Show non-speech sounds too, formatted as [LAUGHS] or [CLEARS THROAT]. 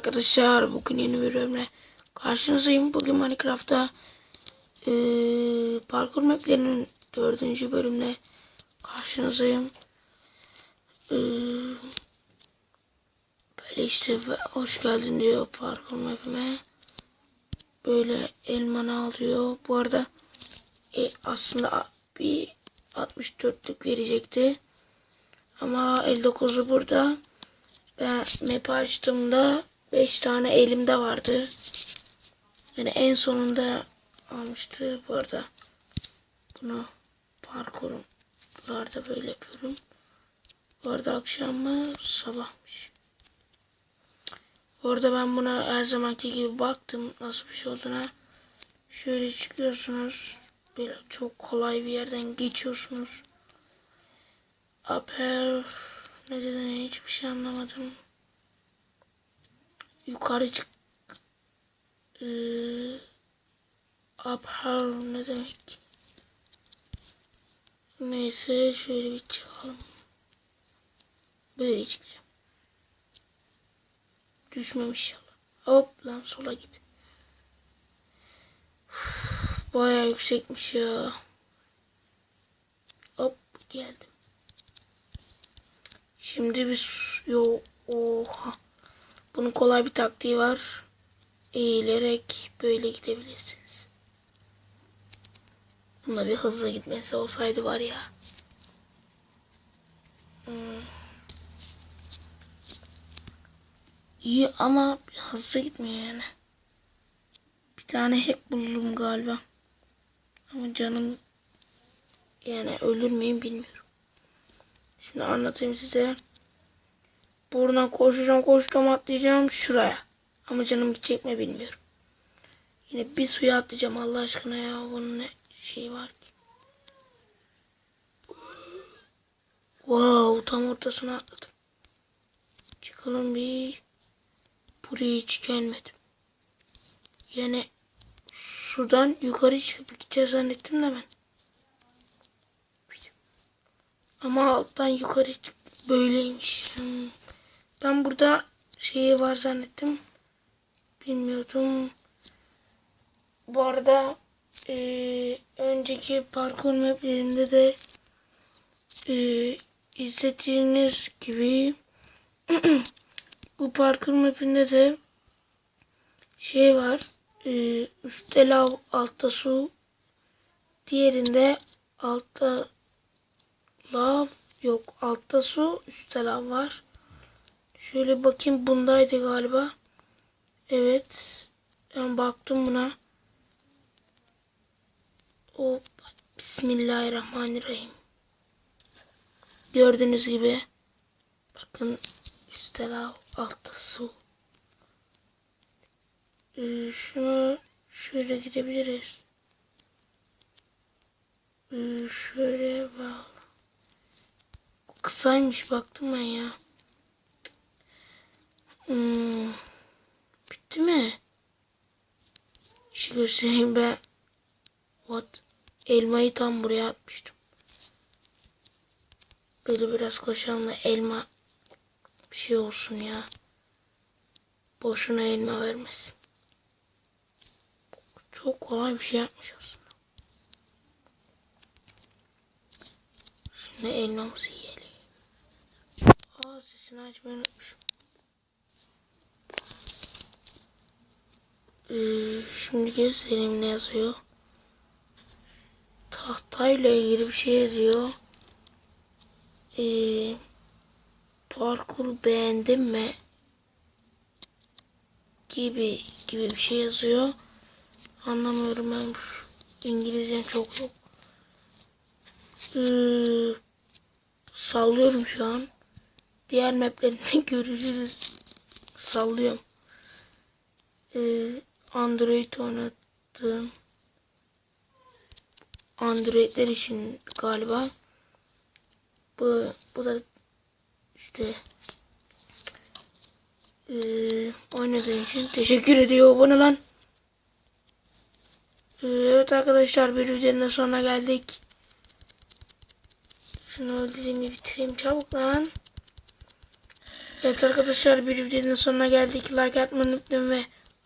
Arkadaşlar bugün yeni bir bölümle karşınızdayım. Bugün Minecraft'ta eee parkur maplerinin dördüncü bölümle karşınızdayım. Eee, böyle işte hoş geldin diyor parkur mapime. Böyle elmanı al diyor. Bu arada e, aslında bir 64'lük verecekti. Ama 59'u burada. Ben map açtığımda 5 tane elimde vardı. Yani en sonunda almıştı bu arada. Bunu parkurlarda böyle yapıyorum. Bu arada akşam mı sabahmış. Bu arada ben buna her zamanki gibi baktım nasıl bir şey olduğuna. Şöyle çıkıyorsunuz. Böyle çok kolay bir yerden geçiyorsunuz. Upper ne dediğini hiçbir şey anlamadım. Yukarı çık. Ee, upper ne demek? Neyse şöyle bir çıkalım. Böyle çıkacağım. Düşmemiş inşallah. Hop lan sola git. Üf, Bayağı yüksekmiş ya. Hop geldim. Şimdi biz yo oha. Bunun kolay bir taktiği var. Eğilerek böyle gidebilirsiniz. Bunda bir hızlı gitmesi olsaydı var ya. Hmm. İyi ama hızlı gitmiyor yani. Bir tane hack buldum galiba. Ama canım yani ölür müyüm bilmiyorum. Şimdi anlatayım size. Buradan koşacağım koşacağım atlayacağım şuraya. Ama canım gidecek mi bilmiyorum. Yine bir suya atlayacağım Allah aşkına ya. Bunun ne şey var ki. Wow tam ortasına atladım. Çıkalım bir. Buraya hiç gelmedim. Yani sudan yukarı çıkıp gideceğiz zannettim de ben. Ama alttan yukarı çık böyleymiş. Hmm. Ben burada şeyi var zannettim. Bilmiyordum. Bu arada eee, önceki parkur maplerinde de eee, izlediğiniz gibi [CLEARS THROAT] bu parkur mapinde de şey var. Eee üstte lav altta su. Diğerinde altta lav yok. Altta su üstte lav var. Şöyle bakayım bundaydı galiba. Evet. Ben baktım buna. Hop. Bismillahirrahmanirrahim. Gördüğünüz gibi. Bakın üstte lav, altta su. Ee, şunu şöyle gidebiliriz. Ee, şöyle bak. Kısaymış baktım ben ya. Hmm. Bitti mi? Şu göstereyim ben. What? Elmayı tam buraya atmıştım. Böyle biraz koşalım da elma bir şey olsun ya. Boşuna elma vermesin. Çok kolay bir şey yapmış aslında. Şimdi elmamızı yiyelim. Aa sesini açmayı unutmuşum. Şimdi göstereyim ne yazıyor. Tahtayla ilgili bir şey yazıyor. Ee, parkur beğendin mi? Gibi gibi bir şey yazıyor. Anlamıyorum ben İngilizcem çok yok. Ee, sallıyorum şu an. Diğer maplerinde [LAUGHS] görüşürüz. Sallıyorum. Ee, Android oynattım. Androidler için galiba. Bu, bu da işte ee, oynadığın için teşekkür ediyor. Bu ne lan? Ee, evet arkadaşlar bir videonun sonuna geldik. Şunu dediğimi bitireyim çabuk lan. Evet arkadaşlar bir videonun sonuna geldik. Like atmayı unutmayın ve